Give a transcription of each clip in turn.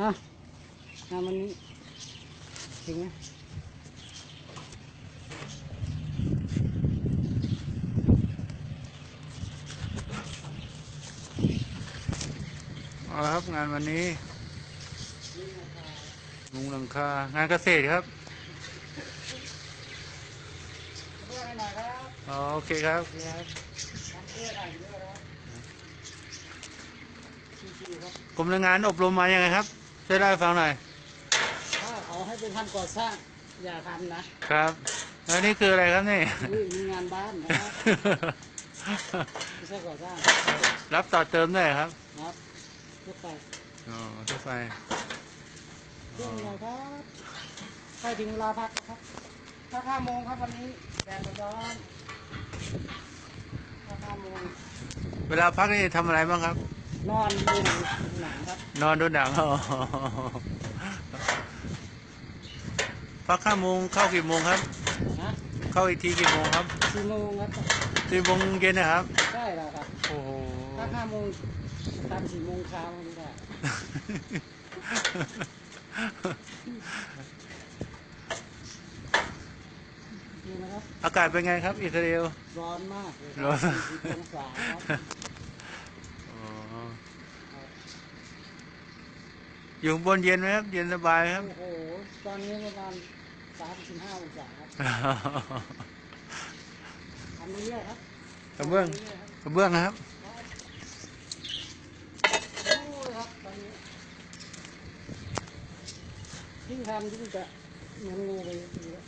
ฮะงานวันนี้ถึงไหมเอาละครับงานวันนี้มุงหลังคางานเกษตรครับเพื่อนหน่อยครับอ๋อโอเคครับเดี๋ยวทำเพื่อนหน่อยเดี๋ยวนะครับชิวๆครับกรมแรงงานอบรมมายังไงครับ ช่วยเล่าให้ฟังหน่อย ถ้าเขาให้เป็นทำก่อสร้าง อย่าทำนะครับ แล้วนี่คืออะไรครับนี่ นี่มีงานบ้านนะครับไม่ใช่ก่อสร้างรับต่อเติมได้เหรอครับนะครับทุกไปอ๋อทั่วไปเรื่องอะไรครับใกล้ถึงเวลาพักครับพักห้าโมงครับวันนี้แดดมันร้อนพักห้าโมงเวลาพักนี่ทำอะไรบ้างครับ นอนดูหนังครับ นอนดูหนังอ๋อพักห้าโมงเข้ากี่โมงครับนะเข้าอีกทีกี่โมงครับสี่โมงครับสี่โมงเย็นนะครับ ใช่แล้วครับ โอ้โห ถ้าห้าโมงทำสี่โมงเช้าไม่ได้ นี่นะครับ อากาศเป็นไงครับ อิสราเอล ร้อนมากเลยร้อนสี่สิบองศาครับ อ๋อ อยู่ข้างบนเย็นไหมครับ เย็นสบายไหมครับ โอ้โห ตอนนี้ประมาณสามสิบห้าองศาครับทำเรื่อยๆครับกระเบื้องทำรื่ยๆครับกระเบื้องนะครับโอ้ยครับตอนนี้ยิ่งทำยิ่งจะเหมือนงูไปเยอะ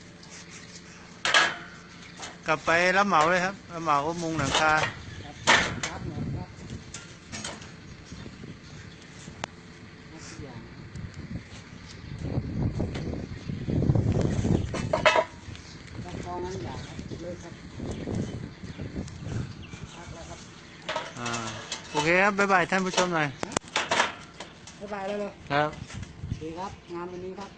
กลับไปรับเหมาเลยครับรับเหมาก็มุงหลังคา ครับครับเหมือนครับทุกอย่างต้องคอ นั้นอย่าครับเลยครับพักแล้วครับอ่าโอเคครับบ๊ายบายท่านผู้ชมหน่อยบ๊ายบายแล้วเลยครับ ดีครับ งานวันนี้ครับ